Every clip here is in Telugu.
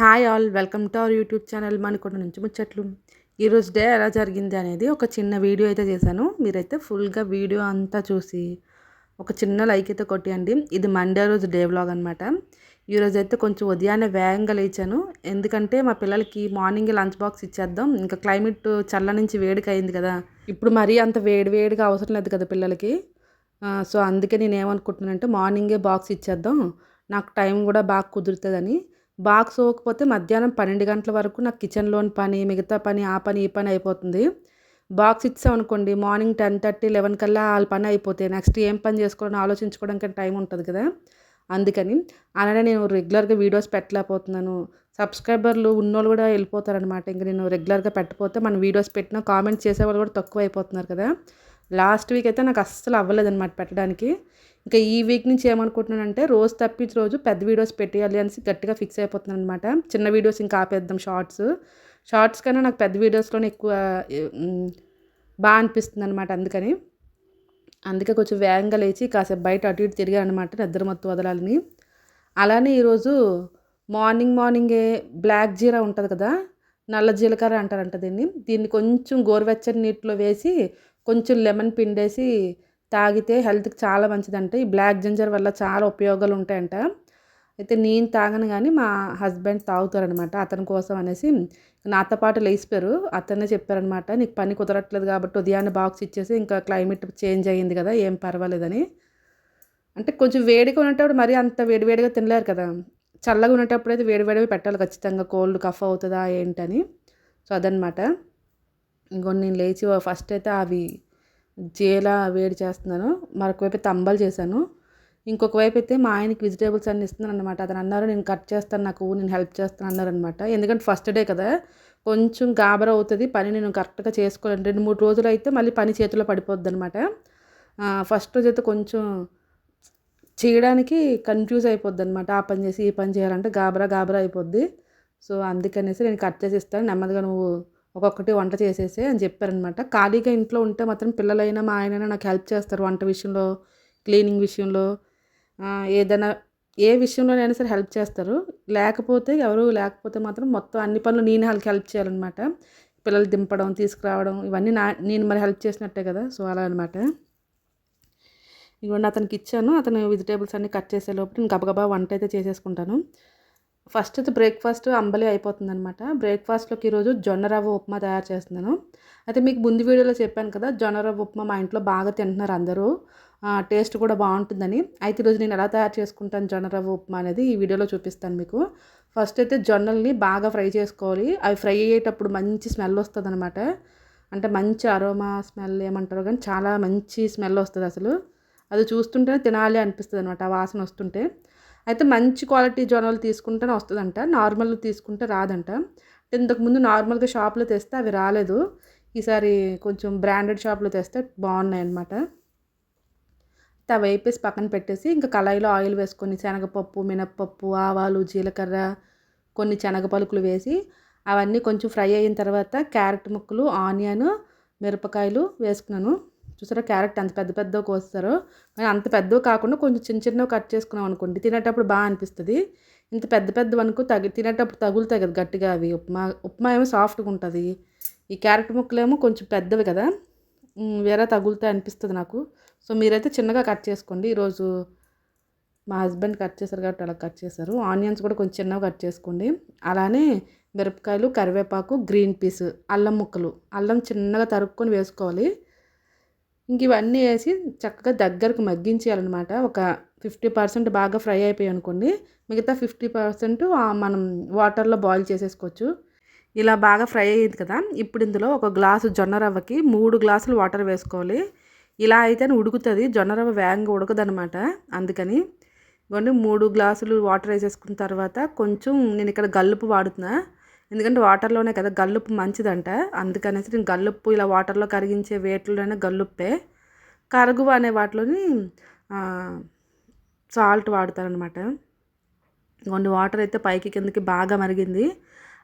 Hi all welcome to our YouTube channel Manakonda నుంచి ముచ్చట్లు. ఈరోజు డే ఎలా జరిగింది అనేది ఒక చిన్న వీడియో అయితే చేశాను. మీరైతే ఫుల్గా వీడియో అంతా చూసి ఒక చిన్న లైక్ అయితే కొట్టేయండి. ఇది మండే రోజు డే వ్లాగ్ అనమాట ఈరోజు అయితే కొంచెం ఉదయాన్నే వేగంగా లేచాను. ఎందుకంటే మా పిల్లలకి మార్నింగ్ లంచ్ బాక్స్ ఇచ్చేద్దాం. ఇంకా క్లైమేట్ చల్ల నుంచి వేడికి అయింది కదా. ఇప్పుడు మరీ అంత వేడి వేడిగా అవసరం లేదు కదా పిల్లలకి. సో అందుకే నేను ఏమనుకుంటున్నానంటే మార్నింగే బాక్స్ ఇచ్చేద్దాం. నాకు టైం కూడా బాగా కుదురుతుందని. బాక్స్ ఇవ్వకపోతే మధ్యాహ్నం పన్నెండు గంటల వరకు నాకు కిచెన్లోని పని మిగతా పని ఆ పని ఈ పని అయిపోతుంది. బాక్స్ ఇచ్చామనుకోండి మార్నింగ్ టెన్ థర్టీ లెవెన్ కల్లా వాళ్ళ పని అయిపోతే నెక్స్ట్ ఏం పని చేసుకోవాలని ఆలోచించుకోవడానికి టైం ఉంటుంది కదా. అందుకని అలానే నేను రెగ్యులర్గా వీడియోస్ పెట్టలేకపోతున్నాను. సబ్స్క్రైబర్లు ఉన్నోళ్ళు కూడా వెళ్ళిపోతారనమాట ఇంక నేను రెగ్యులర్గా పెట్టకపోతే మన వీడియోస్ పెట్టినా కామెంట్స్ చేసేవాళ్ళు కూడా తక్కువ అయిపోతున్నారు కదా. లాస్ట్ వీక్ అయితే నాకు అస్సలు అవ్వలేదన్నమాట పెట్టడానికి. ఇంకా ఈ వీక్ నుంచి ఏమనుకుంటున్నానంటే రోజు తప్పించి రోజు పెద్ద వీడియోస్ పెట్టేయాలి అనేసి గట్టిగా ఫిక్స్ అయిపోతున్నాను అనమాట చిన్న వీడియోస్ ఇంకా ఆపేద్దాం షార్ట్స్. షార్ట్స్ కన్నా నాకు పెద్ద వీడియోస్లోనే ఎక్కువ బాగా అనిపిస్తుంది అనమాట అందుకని. అందుకే కొంచెం వేగంగా లేచి కాసేపు బయట అటు ఇటు తిరిగాను అనమాట నిద్ర మత్తు వదలాలని. అలానే ఈరోజు మార్నింగ్ మార్నింగే బ్లాక్ జీరా ఉంటుంది కదా నల్ల జీలకర్ర అంటారంట దీన్ని. దీన్ని కొంచెం గోరువెచ్చని నీటిలో వేసి కొంచెం లెమన్ పిండేసి తాగితే హెల్త్కి చాలా మంచిదంట. ఈ బ్లాక్ జింజర్ వల్ల చాలా ఉపయోగాలు ఉంటాయంట అయితే నేను తాగను కానీ మా హస్బెండ్ తాగుతారనమాట. అతని కోసం అనేసి నాతో పాటు లేచిపోయారు. అతనే చెప్పారనమాట నీకు పని కుదరట్లేదు కాబట్టి ఉదయాన్నే బాక్స్ ఇచ్చేసి ఇంకా క్లైమేట్ చేంజ్ అయ్యింది కదా ఏం పర్వాలేదని. అంటే కొంచెం వేడిగా ఉండేటప్పుడు మరీ అంత వేడివేడిగా తినలేరు కదా. చల్లగా ఉండేటప్పుడు అయితే వేడివేడివి పెట్టాలి ఖచ్చితంగా. కోల్డ్ కఫ్ అవుతుందా ఏంటని. సో అదనమాట. ఇంకో నేను లేచి ఫస్ట్ అయితే అవి జీలా వేడి చేస్తున్నాను. మరొక వైపు అయితే అంబలు చేశాను. ఇంకొక వైపు అయితే మా ఆయనకి వెజిటేబుల్స్ అన్ని ఇస్తున్నాను అనమాట అతను అన్నారు నేను కట్ చేస్తాను నాకు నేను హెల్ప్ చేస్తాను అన్నారు అనమాట ఎందుకంటే ఫస్ట్ డే కదా కొంచెం గాబర అవుతుంది. పని నేను కరెక్ట్గా చేసుకోలేను. రెండు మూడు రోజులు అయితే మళ్ళీ పని చేతిలో పడిపోద్ది అనమాట ఫస్ట్ రోజు అయితే కొంచెం చేయడానికి కన్ఫ్యూజ్ అయిపోద్ది అనమాట ఆ పని చేసి ఈ పని చేయాలంటే గాబరా గాబరా అయిపోద్ది. సో అందుకనేసి నేను కట్ చేసి ఇస్తాను. నెమ్మదిగా నువ్వు ఒక్కొక్కటి వంట చేసేసే అని చెప్పారనమాట. ఖాళీగా ఇంట్లో ఉంటే మాత్రం పిల్లలైనా మా ఆయనైనా నాకు హెల్ప్ చేస్తారు వంట విషయంలో క్లీనింగ్ విషయంలో. ఏదైనా ఏ విషయంలోనైనా సరే హెల్ప్ చేస్తారు. లేకపోతే ఎవరు లేకపోతే మాత్రం మొత్తం అన్ని పనులు నేను వాళ్ళకి హెల్ప్ చేయాలన్నమాట. పిల్లలు దింపడం తీసుకురావడం ఇవన్నీ నా నేను మరి హెల్ప్ చేసినట్టే కదా. సో అలా అనమాట ఇదిగోండి అతనికి ఇచ్చాను. అతను వెజిటేబుల్స్ అన్ని కట్ చేసే లోపు నేను గబగబా వంట అయితే చేసేసుకుంటాను. ఫస్ట్ అయితే బ్రేక్ఫాస్ట్ అంబలి అయిపోతుంది అనమాట బ్రేక్ఫాస్ట్లోకి ఈరోజు జొన్న రవ్వ ఉప్మా తయారు చేస్తున్నాను. అయితే మీకు ముందు వీడియోలో చెప్పాను కదా జొన్న రవ్వ ఉప్మా మా ఇంట్లో బాగా తింటున్నారు అందరూ. టేస్ట్ కూడా బాగుంటుందని. అయితే ఈరోజు నేను ఎలా తయారు చేసుకుంటాను జొన్న రవ్వ ఉప్మా అనేది ఈ వీడియోలో చూపిస్తాను మీకు. ఫస్ట్ అయితే జొన్నల్ని బాగా ఫ్రై చేసుకోవాలి. అవి ఫ్రై అయ్యేటప్పుడు మంచి స్మెల్ వస్తుంది అనమాట అంటే మంచి అరోమా స్మెల్ ఏమంటారు కానీ చాలా మంచి స్మెల్ వస్తుంది అసలు. అది చూస్తుంటేనే తినాలి అనిపిస్తుంది అనమాట ఆ వాసన వస్తుంటే. అయితే మంచి క్వాలిటీ జొన్నలు తీసుకుంటేనే వస్తుందంట. నార్మల్ తీసుకుంటే రాదంట. ఇంతకుముందు నార్మల్గా షాప్లో తెస్తే అవి రాలేదు. ఈసారి కొంచెం బ్రాండెడ్ షాప్లో తెస్తే బాగున్నాయి అన్నమాట అవి వేపేసి పక్కన పెట్టేసి ఇంకా కళాయిలో ఆయిల్ వేసుకొని శనగపప్పు మినప్పప్పు ఆవాలు జీలకర్ర కొన్ని శనగ పలుకులు వేసి అవన్నీ కొంచెం ఫ్రై అయిన తర్వాత క్యారెట్ ముక్కలు ఆనియన్ మిరపకాయలు వేసుకున్నాను. చూసారా? క్యారెట్ అంత పెద్ద పెద్దగా కోస్తారు. కానీ అంత పెద్దవి కాకుండా కొంచెం చిన్న చిన్నవి కట్ చేసుకున్నాం అనుకోండి తినేటప్పుడు బాగా అనిపిస్తుంది. ఇంత పెద్ద పెద్ద అనుకో తగి తినేటప్పుడు తగులుతాయి కదా గట్టిగా అవి. ఉప్మా ఉప్మా ఏమో సాఫ్ట్గా ఉంటుంది. ఈ క్యారెట్ ముక్కలేమో కొంచెం పెద్దవి కదా. వేరే తగులుతాయి అనిపిస్తుంది నాకు. సో మీరైతే చిన్నగా కట్ చేసుకోండి. ఈరోజు మా హస్బెండ్ కట్ చేశారు కాబట్టి అలా కట్ చేశారు. ఆనియన్స్ కూడా కొంచెం చిన్నగా కట్ చేసుకోండి. అలానే మిరపకాయలు కరివేపాకు గ్రీన్ పీస్ అల్లం ముక్కలు. అల్లం చిన్నగా తరుక్కొని వేసుకోవాలి. ఇంక ఇవన్నీ వేసి చక్కగా దగ్గరకు మగ్గించేయాలన్నమాట. ఒక ఫిఫ్టీ పర్సెంట్ బాగా ఫ్రై అయిపోయి అనుకోండి మిగతా ఫిఫ్టీ పర్సెంట్ మనం వాటర్లో బాయిల్ చేసేసుకోవచ్చు. ఇలా బాగా ఫ్రై అయ్యింది కదా ఇప్పుడు ఇందులో ఒక గ్లాసు జొన్న రవ్వకి మూడు గ్లాసులు వాటర్ వేసుకోవాలి. ఇలా అయితేనే ఉడుకుతుంది జొన్న రవ్వ వేగంగా ఉడకదనమాట అందుకని ఇవ్వండి మూడు గ్లాసులు వాటర్ వేసేసుకున్న తర్వాత కొంచెం నేను ఇక్కడ గల్లుపు వాడుతున్నా. ఎందుకంటే వాటర్లోనే కదా గల్లుప్పు మంచిదంట. అందుకనేసి నేను గల్లుప్పు ఇలా వాటర్లో కరిగించే వేట్లోనే గల్లుప్పే. కరుగువ అనే వాటిలోని సాల్ట్ వాడతారనమాట. కొన్ని వాటర్ అయితే పైకి కిందకి బాగా మరిగింది.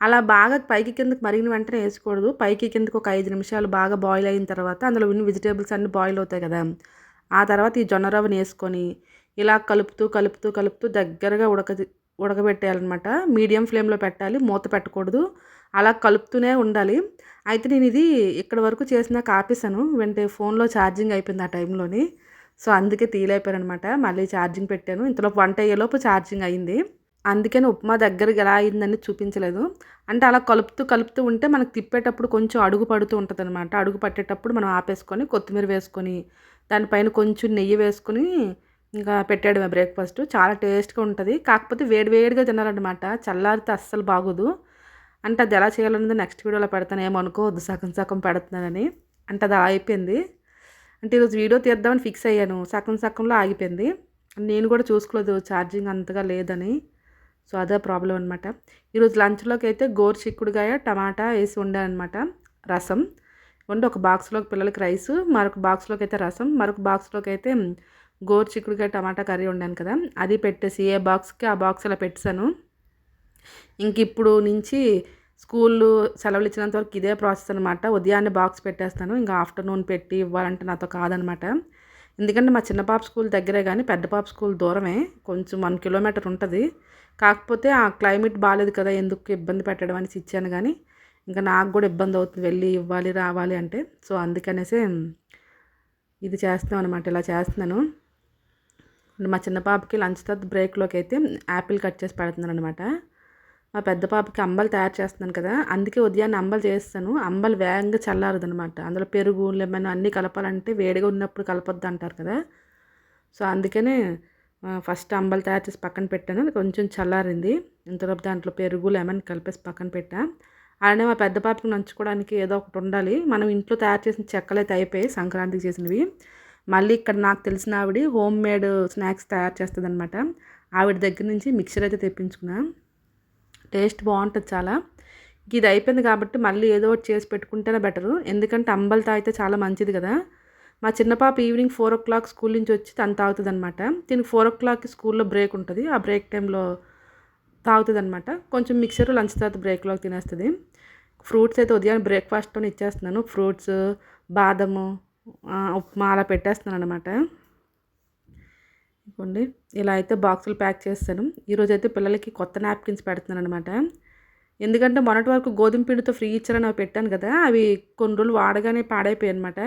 అలా బాగా పైకి కిందకి మరిగిన వెంటనే వేసుకోకూడదు. పైకి కిందకి ఒక ఐదు నిమిషాలు బాగా బాయిల్ అయిన తర్వాత అందులో ఉన్న వెజిటేబుల్స్ అన్నీ బాయిల్ అవుతాయి కదా. ఆ తర్వాత ఈ జొన్న రవ్వని వేసుకొని ఇలా కలుపుతూ కలుపుతూ కలుపుతూ దగ్గరగా ఉడక ఉడకబెట్టేయాలన్నమాట. మీడియం ఫ్లేమ్లో పెట్టాలి మూత పెట్టకూడదు. అలా కలుపుతూనే ఉండాలి. అయితే నేను ఇది ఇక్కడ వరకు చేసినాక ఆపేసాను వెంటనే ఫోన్లో ఛార్జింగ్ అయిపోయింది ఆ టైంలోని. సో అందుకే తీలైపోయానమాట అనమాట మళ్ళీ ఛార్జింగ్ పెట్టాను. ఇంతలోపు వంట అయ్యేలోపు ఛార్జింగ్ అయింది. అందుకని ఉప్మా దగ్గరికి ఎలా అయిందని చూపించలేదు. అంటే అలా కలుపుతూ కలుపుతూ ఉంటే మనకు తిప్పేటప్పుడు కొంచెం అడుగు పడుతూ ఉంటుంది అనమాట అడుగు పట్టేటప్పుడు మనం ఆపేసుకొని కొత్తిమీర వేసుకొని దానిపైన కొంచెం నెయ్యి వేసుకొని ఇంకా పెట్టాడు బ్రేక్ఫాస్ట్ చాలా టేస్ట్గా ఉంటుంది. కాకపోతే వేడివేడిగా తినాలన్నమాట. చల్లారితే అస్సలు బాగోదు. అంటే అది ఎలా చేయాలన్నది నెక్స్ట్ వీడియోలో పెడతాను. ఏమనుకోవద్దు సగం సగం పెడుతున్నానని. అంటే అది అలా అయిపోయింది. అంటే ఈరోజు వీడియో తీద్దామని ఫిక్స్ అయ్యాను. సగం సగంలో ఆగిపోయింది. నేను కూడా చూసుకోలేదు. ఛార్జింగ్ అంతగా లేదని. సో అదే ప్రాబ్లం అనమాట ఈరోజు లంచ్లోకి అయితే గోరు చిక్కుడుగాయ టమాటా వేసి వండానమాట రసం. వండి ఒక బాక్స్లోకి పిల్లలకి రైస్ మరొక బాక్స్లోకి అయితే రసం. మరొక బాక్స్లోకి అయితే గోరు చిక్కుడుకాయ టమాటా కర్రీ వండాను కదా అది పెట్టేసి ఏ బాక్స్కి ఆ బాక్స్ అలా పెట్టాను ఇంక ఇప్పుడు నుంచి స్కూళ్ళు సెలవులు ఇచ్చినంత వరకు ఇదే ప్రాసెస్ అనమాట ఉదయాన్నే బాక్స్ పెట్టేస్తాను ఇంకా ఆఫ్టర్నూన్ పెట్టి ఇవ్వాలంటే నాతో కాదనమాట ఎందుకంటే మా చిన్న పాప స్కూల్ దగ్గరే కానీ పెద్ద పాప స్కూల్ దూరమే కొంచెం వన్ కిలోమీటర్ ఉంటుంది. కాకపోతే ఆ క్లైమేట్ బాగాలేదు కదా ఎందుకు ఇబ్బంది పెట్టడం అనేసి ఇచ్చాను కానీ ఇంకా నాకు కూడా ఇబ్బంది అవుతుంది వెళ్ళి ఇవ్వాలి రావాలి అంటే. సో అందుకనేసి ఇది చేస్తాం అనమాట ఇలా చేస్తున్నాను. మా చిన్న పాపకి లంచ్ తర్వాత బ్రేక్లోకి అయితే యాపిల్ కట్ చేసి పెడుతున్నాను అనమాట మా పెద్ద పాపకి అంబలు తయారు చేస్తున్నాను కదా అందుకే ఉదయాన్నే అంబలు చేస్తాను. అంబలు వేగంగా చల్లారదనమాట అందులో పెరుగు లెమన్ అన్నీ కలపాలంటే వేడిగా ఉన్నప్పుడు కలపొద్దు అంటారు కదా. సో అందుకనే ఫస్ట్ అంబలు తయారు చేసి పక్కన పెట్టాను. కొంచెం చల్లారింది. ఇంతలోపు దాంట్లో పెరుగు లెమన్ కలిపేసి పక్కన పెట్టా. అలానే మా పెద్ద పాపకి నంచుకోవడానికి ఏదో ఒకటి ఉండాలి. మనం ఇంట్లో తయారు చేసిన చెక్కలు అయితే అయిపోయి సంక్రాంతికి చేసినవి. మళ్ళీ ఇక్కడ నాకు తెలిసిన ఆవిడ హోమ్ మేడ్ స్నాక్స్ తయారు చేస్తుంది అనమాట ఆవిడ దగ్గర నుంచి మిక్చర్ అయితే తెప్పించుకున్నా. టేస్ట్ బాగుంటుంది చాలా. ఇది అయిపోయింది కాబట్టి మళ్ళీ ఏదో ఒకటి చేసి పెట్టుకుంటేనే బెటరు. ఎందుకంటే అంబల్ తాగితే చాలా మంచిది కదా. మా చిన్న పాప evening four o'clock school నుంచి వచ్చి తను తాగుతుంది అనమాట దీనికి ఫోర్ ఓ క్లాక్కి స్కూల్లో బ్రేక్ ఉంటుంది. ఆ బ్రేక్ టైంలో తాగుతుంది అనమాట కొంచెం మిక్సర్ లంచ్ తర్వాత బ్రేక్లోకి తినేస్తుంది. ఫ్రూట్స్ అయితే ఉదయం బ్రేక్ఫాస్ట్తో ఇచ్చేస్తున్నాను. ఫ్రూట్స్ బాదము ఉప్మా అలా పెట్టేస్తున్నాను అనమాట ఇవ్వండి ఇలా అయితే బాక్సులు ప్యాక్ చేస్తాను. ఈరోజు అయితే పిల్లలకి కొత్త నాప్కిన్స్ పెడుతున్నాను అనమాట ఎందుకంటే మొన్నటి వరకు గోధుమ పిండితో ఫ్రీ ఇచ్చారని అవి పెట్టాను కదా అవి కొన్ని రోజులు వాడగానే పాడైపోయాయి అనమాట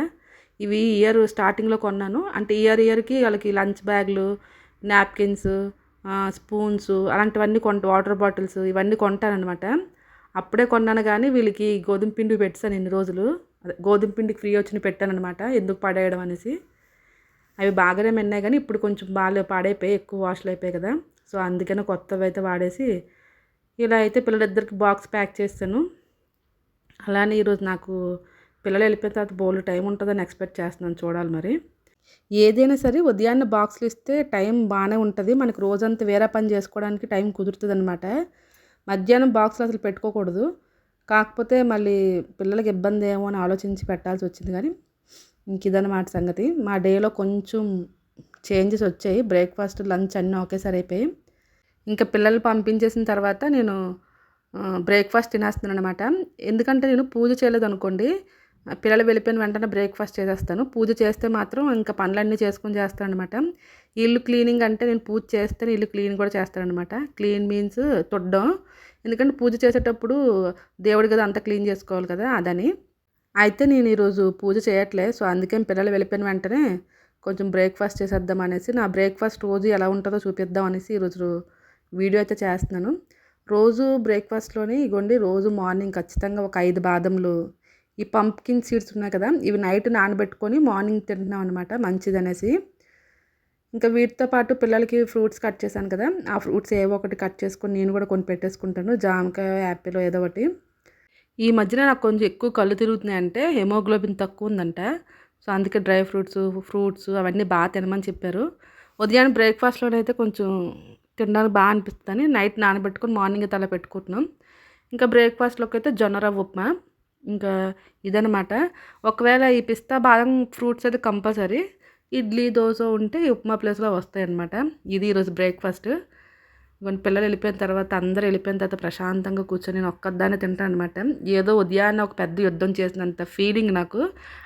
ఇవి ఇయర్ స్టార్టింగ్లో కొన్నాను. అంటే ఇయర్ ఇయర్కి వాళ్ళకి లంచ్ బ్యాగ్లు నాప్కిన్స్ స్పూన్స్ అలాంటివన్నీ కొంట వాటర్ బాటిల్స్ ఇవన్నీ కొంటానమాట అప్పుడే కొన్నాను కానీ వీళ్ళకి గోధుమ పిండి పెట్టాను ఇన్ని రోజులు. గోధుమ పిండికి ఫ్రీ వచ్చిన పెట్టానమాట ఎందుకు పడేయడం అనేసి. అవి బాగానే మిన్నాయి కానీ ఇప్పుడు కొంచెం బాగా పాడైపోయి ఎక్కువ వాష్లు అయిపోయాయి కదా. సో అందుకనే కొత్తవి అయితే వాడేసి ఇలా అయితే పిల్లలిద్దరికి బాక్స్ ప్యాక్ చేస్తాను. అలానే ఈరోజు నాకు పిల్లలు వెళ్ళిపోయిన తర్వాత బోల్డ్ టైం ఉంటుందని ఎక్స్పెక్ట్ చేస్తున్నాను చూడాలి మరి. ఏదైనా సరే ఉదయాన్నే బాక్స్లు ఇస్తే టైం బాగానే ఉంటుంది. మనకు రోజంతా వేరే పని చేసుకోవడానికి టైం కుదురుతుంది అనమాట మధ్యాహ్నం బాక్సులు అసలు పెట్టుకోకూడదు. కాకపోతే మళ్ళీ పిల్లలకి ఇబ్బంది ఏమో అని ఆలోచించి పెట్టాల్సి వచ్చింది. కానీ ఇంక ఇదన్నమాట సంగతి. మా డేలో కొంచెం చేంజెస్ వచ్చాయి. బ్రేక్ఫాస్ట్ లంచ్ అన్నీ ఒకేసారి అయిపోయి ఇంకా పిల్లలు పంపించేసిన తర్వాత నేను బ్రేక్ఫాస్ట్ తినేస్తున్నాను అనమాట ఎందుకంటే నేను పూజ చేయలేదు అనుకోండి పిల్లలు వెళ్ళిపోయిన వెంటనే బ్రేక్ఫాస్ట్ చేసేస్తాను. పూజ చేస్తే మాత్రం ఇంకా పనులన్నీ చేసుకొని చేస్తాను అనమాట ఇల్లు క్లీనింగ్ అంటే నేను పూజ చేస్తే ఇల్లు క్లీన్ కూడా చేస్తాను అనమాట క్లీన్ మీన్స్ తుడ్డం ఎందుకంటే పూజ చేసేటప్పుడు దేవుడి కదా అంతా క్లీన్ చేసుకోవాలి కదా అదని. అయితే నేను ఈరోజు పూజ చేయట్లే సో అందుకే పిల్లలు వెళ్ళిపోయిన వెంటనే కొంచెం బ్రేక్ఫాస్ట్ చేసేద్దాం అనేసి నా బ్రేక్ఫాస్ట్ రోజు ఎలా ఉంటుందో చూపిద్దాం అనేసి ఈరోజు వీడియో అయితే చేస్తున్నాను. రోజు బ్రేక్ఫాస్ట్లోని ఇగోండి రోజు మార్నింగ్ ఖచ్చితంగా ఒక ఐదు బాదంలు ఈ పంప్కిన్ సీడ్స్ ఉన్నాయి కదా ఇవి నైట్ నానబెట్టుకొని మార్నింగ్ తింటున్నాం అనమాట మంచిది అనేసి ఇంకా వీటితో పాటు పిల్లలకి ఫ్రూట్స్ కట్ చేశాను కదా ఆ ఫ్రూట్స్ ఏవో ఒకటి కట్ చేసుకొని నేను కూడా కొన్ని పెట్టేసుకుంటాను. జామకాయ యాపిల్ ఏదో ఒకటి. ఈ మధ్యన నాకు కొంచెం ఎక్కువ కళ్ళు తిరుగుతున్నాయి అంటే హెమోగ్లోబిన్ తక్కువ ఉందంట. సో అందుకే డ్రై ఫ్రూట్స్ ఫ్రూట్స్ అవన్నీ బాగా తినమని చెప్పారు. ఉదయాన్నే బ్రేక్ఫాస్ట్లోనైతే కొంచెం తినడానికి బాగా అనిపిస్తుంది నైట్ నానబెట్టుకొని మార్నింగ్ తల పెట్టుకుంటున్నాం. ఇంకా బ్రేక్ఫాస్ట్లోకి అయితే జొన్నరవ్వ ఉప్మా. ఇంకా ఇదనమాట ఒకవేళ ఈ పిస్తా బాదం ఫ్రూట్స్ అయితే కంపల్సరీ. ఇడ్లీ దోశ ఉంటే ఉప్మా ప్లేస్లో వస్తాయి అనమాట ఇది ఈరోజు బ్రేక్ఫాస్ట్. కొన్ని పిల్లలు వెళ్ళిపోయిన తర్వాత అందరూ వెళ్ళిపోయిన తర్వాత ప్రశాంతంగా కూర్చొని నేను ఒక్కదాన్ని తింటాను అనమాట ఏదో ఉదయాన్నే ఒక పెద్ద యుద్ధం చేసినంత ఫీలింగ్ నాకు.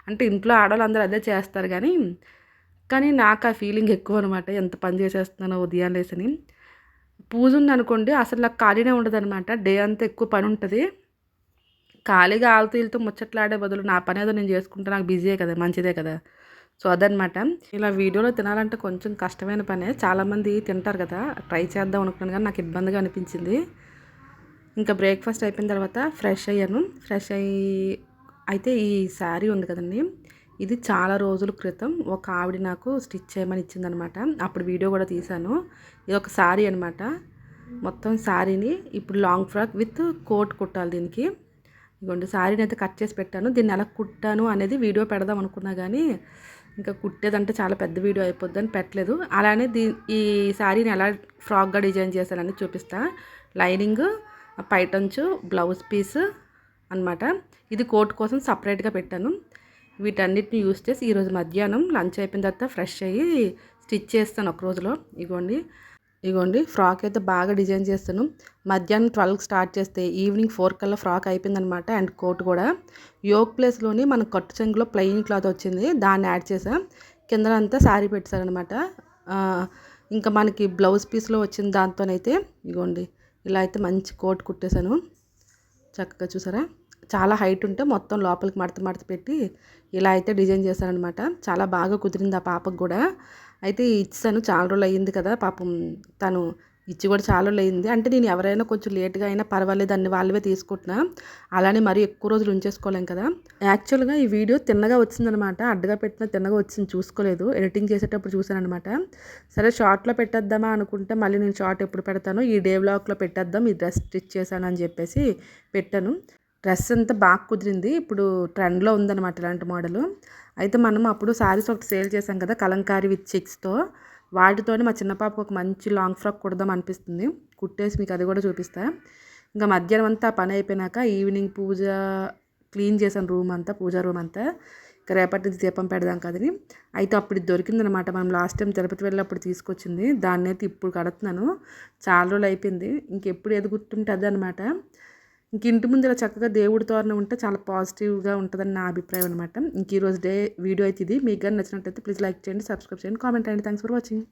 అంటే ఇంట్లో ఆడవాళ్ళు అందరూ అదే చేస్తారు కానీ కానీ నాకు ఆ ఫీలింగ్ ఎక్కువ అనమాట ఎంత పని చేసేస్తున్నానో ఉదయాన్నే లేసని. పూజ ఉందనుకోండి అసలు నాకు ఖాళీనే ఉండదు అనమాట డే అంతా ఎక్కువ పని ఉంటుంది. ఖాళీగా ఆలుతూ ముచ్చట్లాడే బదులు నా పని ఏదో నేను చేసుకుంటే నాకు బిజీయే కదా మంచిదే కదా. సో అదనమాట ఇలా వీడియోలో తినాలంటే కొంచెం కష్టమైన పనే. చాలామంది తింటారు కదా ట్రై చేద్దాం అనుకున్నాను కానీ నాకు ఇబ్బందిగా అనిపించింది. ఇంకా బ్రేక్ఫాస్ట్ అయిపోయిన తర్వాత ఫ్రెష్ అయ్యాను. ఫ్రెష్ అయ్యి అయితే ఈ శారీ ఉంది కదండి ఇది చాలా రోజుల క్రితం ఒక ఆవిడ నాకు స్టిచ్ చేయమని ఇచ్చిందనమాట అప్పుడు వీడియో కూడా తీశాను. ఇది ఒక శారీ అనమాట మొత్తం శారీని ఇప్పుడు లాంగ్ ఫ్రాక్ విత్ కోట్ కుట్టాలి దీనికి. ఇదిగోండి శారీని అయితే కట్ చేసి పెట్టాను. దీన్ని ఎలా కుట్టాను అనేది వీడియో పెడదాం అనుకున్నా కానీ ఇంకా కుట్టేదంటే చాలా పెద్ద వీడియో అయిపోద్ది అని పెట్టలేదు. అలానే దీ ఈ శారీని ఎలా ఫ్రాక్గా డిజైన్ చేశానని చూపిస్తా. లైనింగ్ పైటంచు బ్లౌజ్ పీస్ అనమాట ఇది కోట్ కోసం సపరేట్గా పెట్టాను. వీటన్నిటిని యూస్ చేసి ఈరోజు మధ్యాహ్నం లంచ్ అయిపోయిన తర్వాత ఫ్రెష్ అయ్యి స్టిచ్ చేస్తాను ఒక రోజులో. ఇగోండి. ఇగోండి ఫ్రాక్ అయితే బాగా డిజైన్ చేస్తాను. మధ్యాహ్నం ట్వెల్వ్కి స్టార్ట్ చేస్తే ఈవినింగ్ ఫోర్ కల్లా ఫ్రాక్ అయిపోయిందనమాట అండ్ కోట్ కూడా. యోగ్ ప్లేస్లోని మన కట్టు చెంగులో ప్లెయిన్ క్లాత్ వచ్చింది దాన్ని యాడ్ చేసాం కింద అంతా శారీ పెట్టారనమాట ఇంకా మనకి బ్లౌజ్ పీస్లో వచ్చిన దాంతోనైతే ఇగోండి ఇలా అయితే మంచి కోట్ కుట్టేశాను. చక్కగా చూసారా? చాలా హైట్ ఉంటే మొత్తం లోపలికి మడత మడత పెట్టి ఇలా అయితే డిజైన్ చేశానమాట చాలా బాగా కుదిరింది ఆ పాపకు కూడా. అయితే ఇచ్చాను చాలా రోజులు అయ్యింది కదా పాపం తను ఇచ్చి కూడా చాలా రోజులు అయింది అంటే నేను ఎవరైనా కొంచెం లేట్గా అయినా పర్వాలేదు అన్ని వాళ్ళవే తీసుకుంటున్నా. అలానే మరీ ఎక్కువ రోజులు ఉంచేసుకోలేం కదా. యాక్చువల్గా ఈ వీడియో తిన్నగా వచ్చిందనమాట. అడ్డగా పెట్టిన తిన్నగా వచ్చింది చూసుకోలేదు. ఎడిటింగ్ చేసేటప్పుడు చూసానమాట సరే షార్ట్లో పెట్టేద్దామా అనుకుంటే మళ్ళీ నేను షార్ట్ ఎప్పుడు పెడతాను ఈ డే బ్లాక్లో పెట్టేద్దాం ఈ డ్రెస్ స్టిచ్ చేశాను అని చెప్పేసి పెట్టాను. డ్రెస్ అంతా బాగా కుదిరింది. ఇప్పుడు ట్రెండ్లో ఉందన్నమాట ఇలాంటి మోడలు. అయితే మనం అప్పుడు శారీస్ ఒకటి సేల్ చేసాం కదా కలంకారీ విత్ చెక్స్తో. వాటితోనే మా చిన్న పాప ఒక మంచి లాంగ్ ఫ్రాక్ కుడదాం అనిపిస్తుంది. కుట్టేసి మీకు అది కూడా చూపిస్తా. ఇంకా మధ్యాహ్నం అంతా పని అయిపోయినాక ఈవినింగ్ పూజ క్లీన్ చేశాను రూమ్ అంతా పూజా రూమ్ అంతా. ఇంకా రేపటి నుంచి దీపం పెడదాం కదని. అయితే అప్పుడు దొరికిందనమాట మనం లాస్ట్ టైం తిరుపతి వెళ్ళినప్పుడు తీసుకొచ్చింది. దాన్ని అయితే ఇప్పుడు కడుతున్నాను. చాలా రోజులు అయిపోయింది. ఇంకెప్పుడు ఎదుగుతుంటుంది అనమాట ఇంక ఇంటి ముందు ఇలా చక్కగా దేవుడి తోరణ ఉంటే చాలా పాజిటివ్గా ఉంటుందని నా అభిప్రాయం అనమాట ఇంక ఈరోజు డే వీడియో అయితే ఇది. మీకు కానీ నచ్చినట్టయితే ప్లీజ్ లైక్ చేయండి సబ్స్క్రైబ్ చేయండి కామెంట్ అండి థ్యాంక్స్ ఫర్ వాచింగ్.